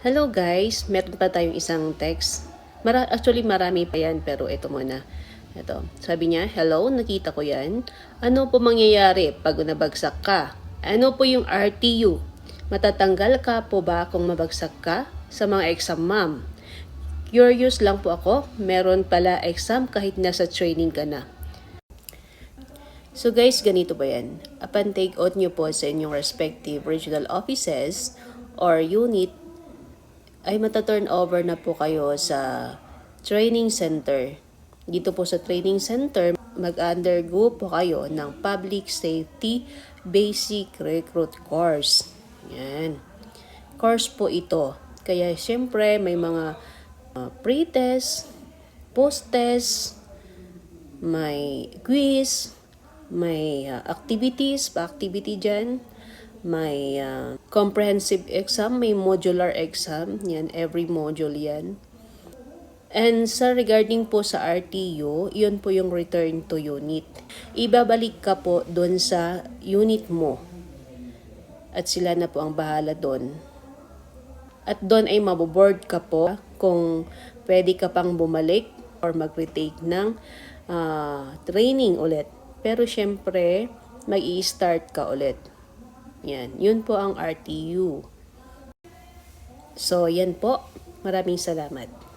Hello guys, meron pa tayong isang text. Mara actually marami pa yan pero ito muna. Ito. Sabi niya, Hello, nakita ko yan. Ano po mangyayari pag nabagsak ka? Ano po yung RTU? Matatanggal ka po ba kung mabagsak ka? Sa mga exam ma'am. Curious lang po ako, meron pala exam kahit nasa training ka na. So guys, ganito ba yan? Upon take out nyo po sa inyong respective regional offices or unit, ay mata-turn over na po kayo sa training center. Dito po sa training center, mag-undergo po kayo ng Public Safety Basic Recruit Course. Yan. Course po ito. Kaya syempre may mga uh, pre-test, post-test, may quiz, may uh, activities, pa-activity dyan, may uh, comprehensive exam, may modular exam, yan, every module yan. And sa regarding po sa RTU, yun po yung return to unit. Ibabalik ka po doon sa unit mo. At sila na po ang bahala doon. At doon ay maboboard ka po kung pwede ka pang bumalik or mag-retake ng ah, training ulit. Pero syempre, mag start ka ulit. Yan. Yun po ang RTU. So, yan po. Maraming salamat.